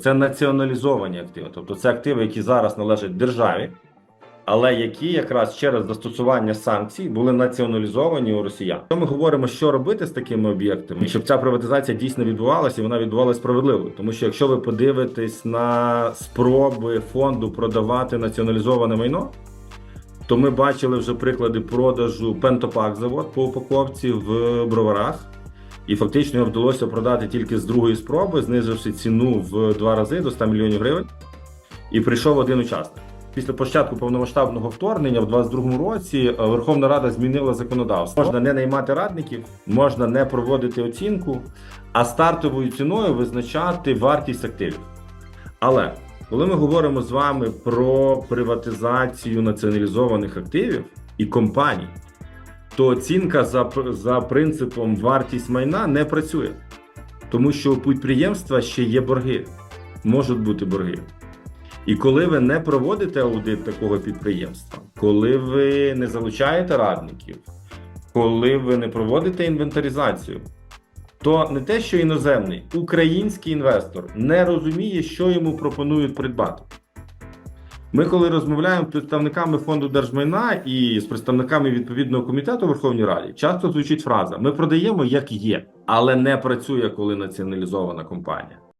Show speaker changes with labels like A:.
A: Це націоналізовані активи, тобто це активи, які зараз належать державі, але які якраз через застосування санкцій були націоналізовані у росіян. Якщо ми говоримо, що робити з такими об'єктами, щоб ця приватизація дійсно відбувалася, і вона відбувалася справедливо. Тому що якщо ви подивитесь на спроби фонду продавати націоналізоване майно, то ми бачили вже приклади продажу Пентопак завод по упаковці в броварах. І фактично його вдалося продати тільки з другої спроби, знизивши ціну в два рази до 100 мільйонів гривень. І прийшов один учасник. Після початку повномасштабного вторгнення в 2022 році е, Верховна Рада змінила законодавство. Можна не наймати радників, можна не проводити оцінку, а стартовою ціною визначати вартість активів. Але коли ми говоримо з вами про приватизацію націоналізованих активів і компаній, то оцінка за, за принципом вартість майна не працює, тому що у підприємства ще є борги, можуть бути борги. І коли ви не проводите аудит такого підприємства, коли ви не залучаєте радників, коли ви не проводите інвентаризацію, то не те, що іноземний, український інвестор не розуміє, що йому пропонують придбати. Ми, коли розмовляємо з представниками фонду держмайна і з представниками відповідного комітету Верховній Раді, часто звучить фраза: ми продаємо як є, але не працює, коли націоналізована компанія.